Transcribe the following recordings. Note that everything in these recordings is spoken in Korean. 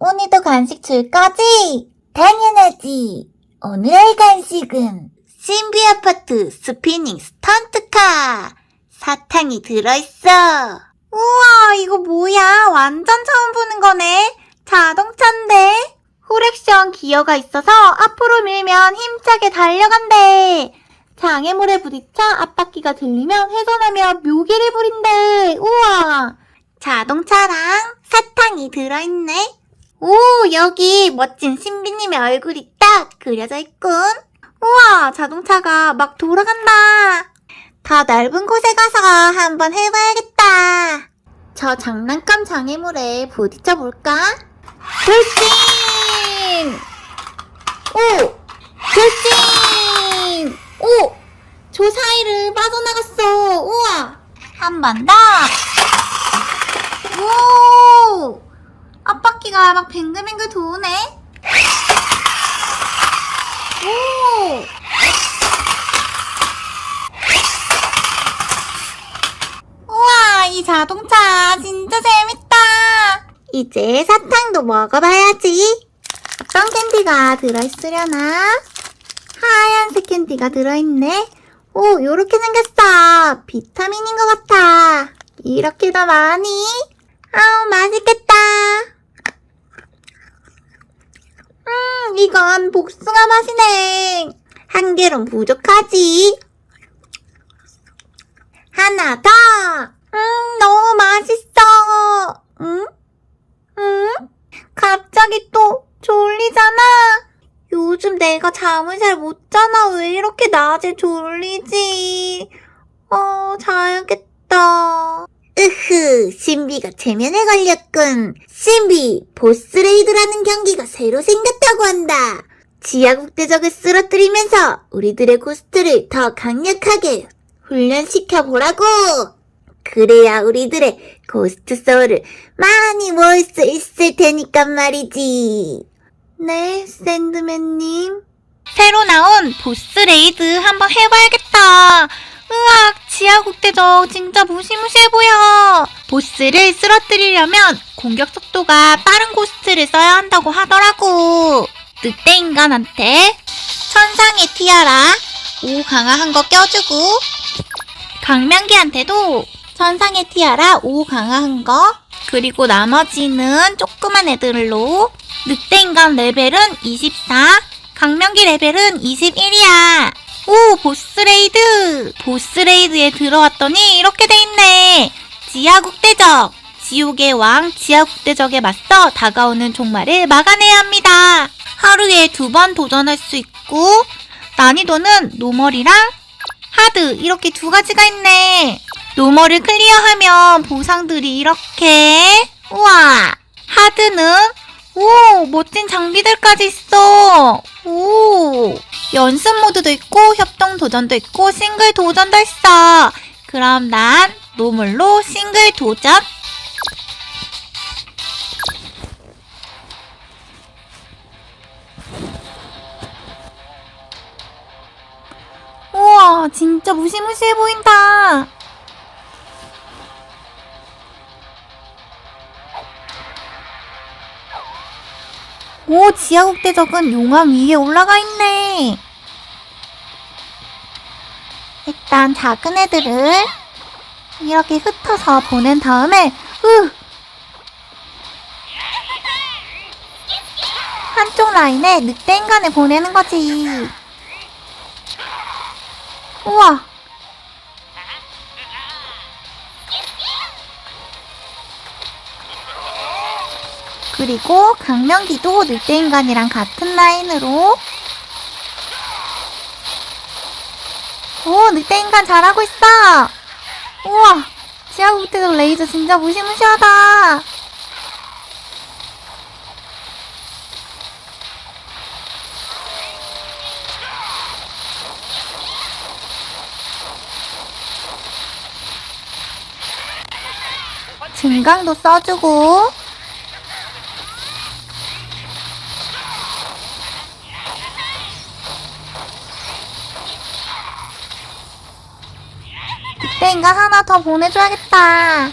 오늘도 간식 줄 거지? 당연하지. 오늘의 간식은 신비 아파트 스피닝 스턴트카. 사탕이 들어있어. 우와, 이거 뭐야? 완전 처음 보는 거네. 자동차인데? 후렉션 기어가 있어서 앞으로 밀면 힘차게 달려간대. 장애물에 부딪혀 앞바퀴가 들리면 회전하며 묘기를 부린대. 우와. 자동차랑 사탕이 들어있네. 오, 여기 멋진 신비님의 얼굴이 딱 그려져 있군. 우와, 자동차가 막 돌아간다. 더 넓은 곳에 가서 한번 해봐야겠다. 저 장난감 장애물에 부딪혀 볼까? 돌진! 오! 돌진! 오! 저 사이를 빠져나갔어. 우와! 한 번 더. 오! 앞바퀴가 막 뱅글뱅글 도네. 오! 우와, 이 자동차 진짜 재밌다. 이제 사탕도 먹어봐야지. 어떤 캔디가 들어있으려나? 하얀색 캔디가 들어있네. 오, 요렇게 생겼어. 비타민인 것 같아. 이렇게 더 많이? 아우, 맛있겠다. 음, 이건 복숭아 맛이네. 한 개론 부족하지. 하나 더. 음, 너무 맛있어. 응? 응? 갑자기 또 졸리잖아. 요즘 내가 잠을 잘 못 자나 왜 이렇게 낮에 졸리지? 어, 자야겠다. 으흐, 신비가 체면에 걸렸군. 신비, 보스레이드라는 경기가 새로 생겼다고 한다. 지하국대적을 쓰러뜨리면서 우리들의 고스트를 더 강력하게 훈련시켜보라고. 그래야 우리들의 고스트 소울을 많이 모을 수 있을 테니까 말이지. 네, 샌드맨님. 새로 나온 보스 레이드 한번 해봐야겠다. 으악, 지하국대적 진짜 무시무시해 보여. 보스를 쓰러뜨리려면 공격 속도가 빠른 고스트를 써야 한다고 하더라고. 늑대 인간한테 천상의 티아라, 오 강화한 거 껴주고, 강명기한테도 천상의 티아라 5 강화한 거 그리고 나머지는 조그만 애들로 늑대 인간 레벨은 24 강명기 레벨은 21이야 오 보스레이드. 보스레이드에 들어왔더니 이렇게 돼 있네. 지하국대적. 지옥의 왕 지하국대적에 맞서 다가오는 종말을 막아내야 합니다. 하루에 두 번 도전할 수 있고 난이도는 노멀이랑 하드 이렇게 두 가지가 있네. 노멀을 클리어하면 보상들이 이렇게. 우와. 하드는 오 멋진 장비들까지 있어. 오 연습 모드도 있고 협동 도전도 있고 싱글 도전도 있어. 그럼 난 노멀로 싱글 도전. 우와, 진짜 무시무시해 보인다. 오, 지하국대적은 용암 위에 올라가 있네. 일단 작은 애들을 이렇게 흩어서 보낸 다음에, 으! 한쪽 라인에 늑대 인간을 보내는 거지. 우와. 그리고 강명기도 늑대인간이랑 같은 라인으로. 오 늑대인간 잘하고 있어. 우와 지하국대적 레이저 진짜 무시무시하다. 증강도 써주고 땡가 하나 더 보내줘야겠다.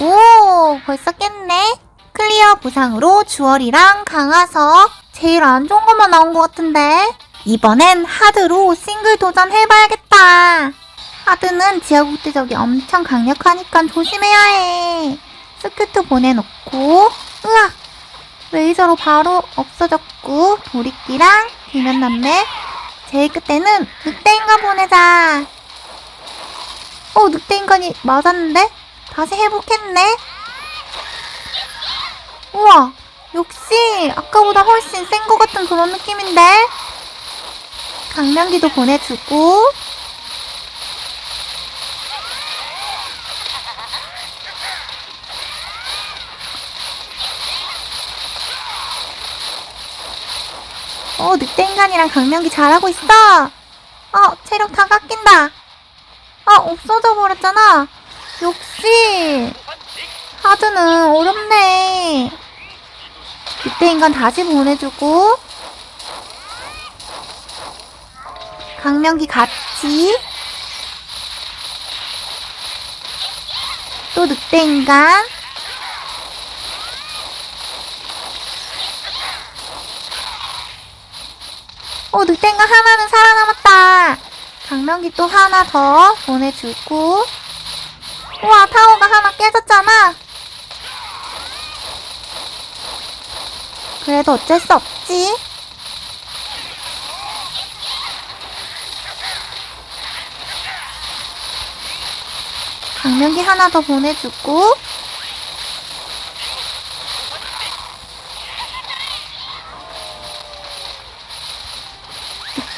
오, 벌써 깼네. 클리어 보상으로 주얼이랑 강화석 제일 안 좋은 것만 나온 것 같은데 이번엔 하드로 싱글 도전 해봐야겠다. 하드는 지역 우대적이 엄청 강력하니까 조심해야 해. 스큐트 보내놓고, 으악! 레이저로 바로 없어졌고, 도리끼랑 비면 남매. 제일 끝에는 늑대인간 보내자. 어, 늑대인간이 맞았는데? 다시 회복했네? 우와, 역시 아까보다 훨씬 센 것 같은 그런 느낌인데? 강명기도 보내주고, 어, 늑대인간이랑 강명기 잘하고 있어! 어, 체력 다 깎인다! 아, 없어져 버렸잖아! 역시! 하드는 어렵네. 늑대인간 다시 보내주고, 강명기 같이, 또 늑대인간, 어, 늑대인간 하나는 살아남았다. 강명기 또 하나 더 보내주고. 우와, 타워가 하나 깨졌잖아. 그래도 어쩔 수 없지. 강명기 하나 더 보내주고.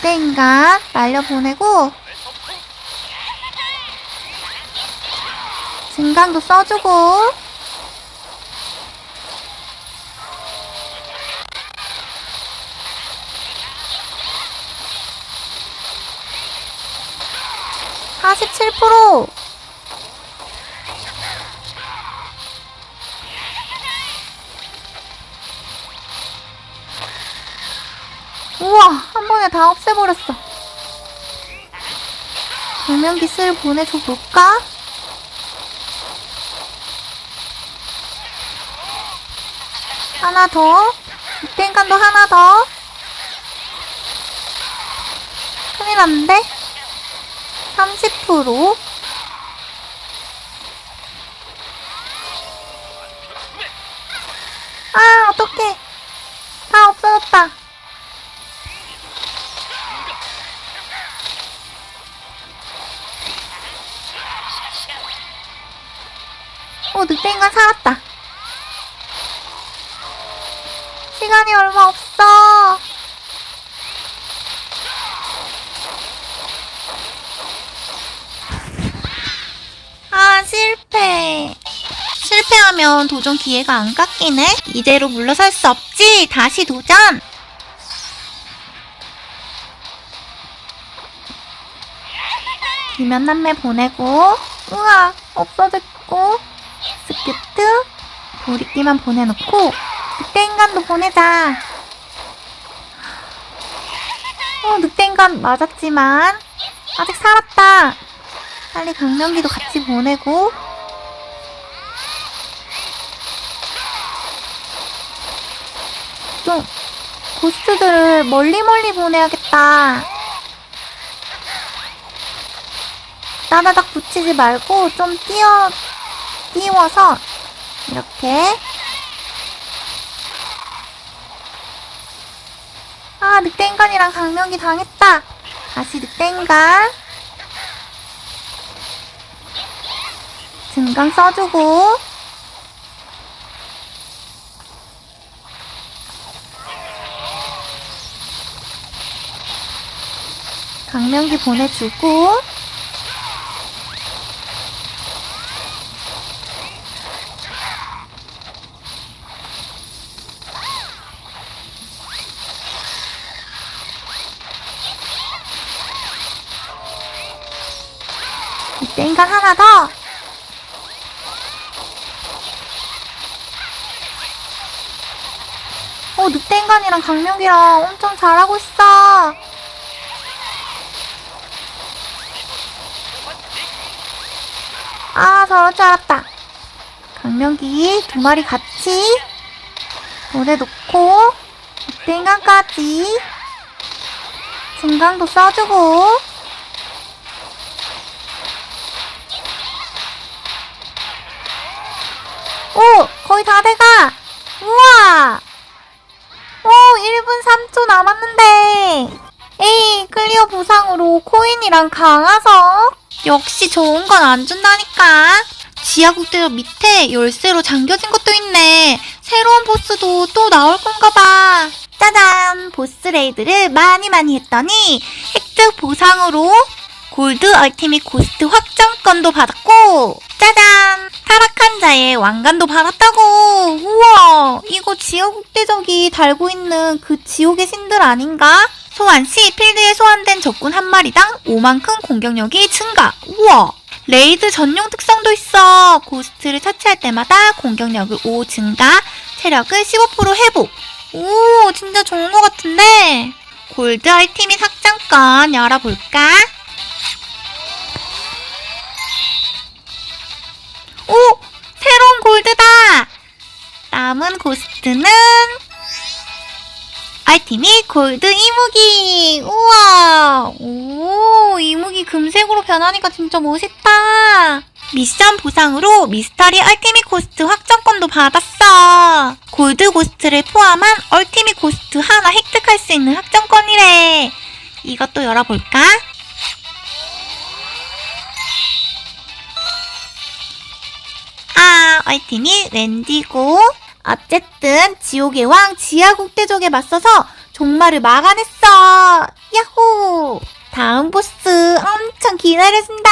늑대인간 날려보내고 증강도 써주고 사십칠 프로 조명기 쓸 보내줘 볼까? 하나 더? 늑대인간도 하나 더? 큰일 났는데? 30%아 어떡해 어, 늑대인간 살았다. 시간이 얼마 없어. 아, 실패. 실패하면 도전 기회가 안 깎이네? 이대로 물러설 수 없지. 다시 도전. 비면 남매 보내고, 우와, 없어졌고, 스큐트, 도리끼만 보내놓고, 늑대인간도 보내자. 어, 늑대인간 맞았지만, 아직 살았다. 빨리 강명기도 같이 보내고, 좀, 고스트들을 멀리 멀리 보내야겠다. 따다닥 붙이지 말고 좀 띄어, 띄워서 이렇게. 아 늑대인간이랑 강명기 당했다. 다시 늑대인간. 증강 써주고. 강명기 보내주고 늑대인간 하나 더. 어, 늑대인간이랑 강력이랑 엄청 잘하고 있어. 아, 저럴 줄 알았다. 강명기 두 마리 같이 물에 놓고 늑대인간까지 증강도 써주고 거의 다 돼가! 우와! 오! 1분 3초 남았는데! 에이, 클리어 보상으로 코인이랑 강화석! 역시 좋은 건 안 준다니까! 지하국대로 밑에 열쇠로 잠겨진 것도 있네! 새로운 보스도 또 나올 건가 봐! 짜잔! 보스 레이드를 많이 많이 했더니 획득 보상으로 골드 얼티밋 고스트 확정권도 받았고 짜잔! 타락한 자의 왕관도 받았다고! 우와! 이거 지옥국대적이 달고 있는 그 지옥의 신들 아닌가? 소환 시 필드에 소환된 적군 한 마리당 5만큼 공격력이 증가! 우와! 레이드 전용 특성도 있어! 고스트를 처치할 때마다 공격력을 5 증가, 체력을 15% 회복! 오, 진짜 좋은 것 같은데? 골드 얼티밋 확장권 열어볼까? 오! 새로운 골드다! 남은 고스트는 알티밋 골드 이무기! 우와! 오, 이무기 금색으로 변하니까 진짜 멋있다! 미션 보상으로 미스터리 얼티밋 고스트 확정권도 받았어! 골드 고스트를 포함한 얼티밋 고스트 하나 획득할 수 있는 확정권이래! 이것도 열어볼까? 아, 얼티밋 랜디고. 어쨌든 지옥의 왕 지하 국대적에 맞서서 종말을 막아냈어. 야호! 다음 보스 엄청 기다려진다.